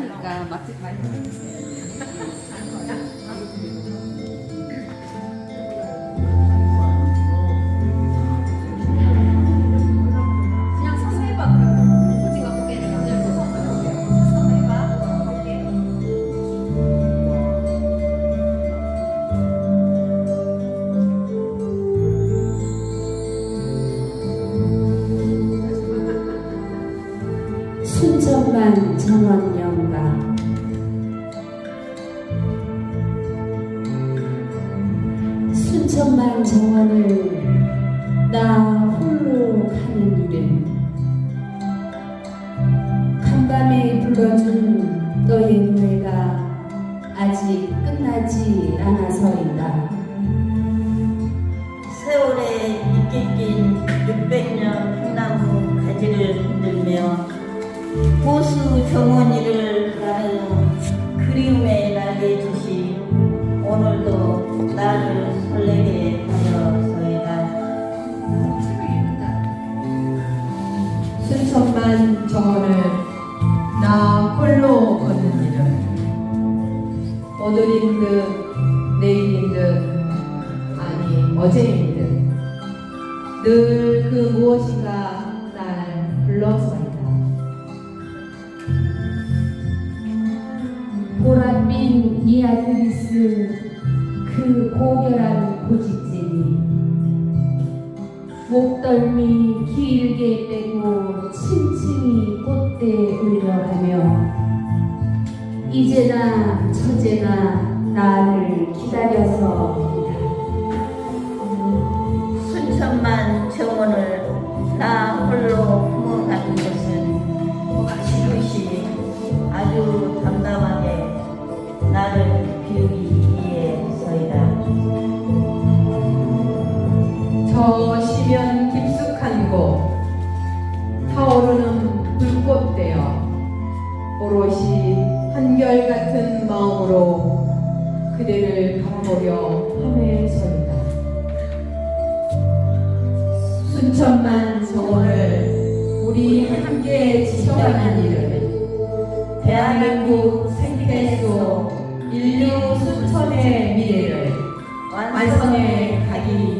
하니까 맛집 많 천만 정원영가 순천만 정원을 나 홀로 가는 일은 간밤에 불러준 너의 노래가 아직 끝나지 않아서이다. 세월에 이끼낀 600년 풍나무 가지를 흔들며 호수 정원이를 나는 그리움의 날개 주시 오늘도 나를 설레게 하여서이다. 순천만 정원을 나 홀로 걷는 일은 오늘인 듯 내일인 듯 아니 어제인 듯 늘 그 무엇인가 날 불러서 이아드리스 그 고결한 고집쟁이 목덜미 길게 빼고 층층이 꽃대 올려가며 이제나 저제나 나를 기다려서 순천만 정원을 오롯이 한결같은 마음으로 그대를 바라보려 함에서이다 순천만 정원을 우리 함께 지켜가는 일은 대한민국 생태 속 인류 순천의 미래를 완성해 가기.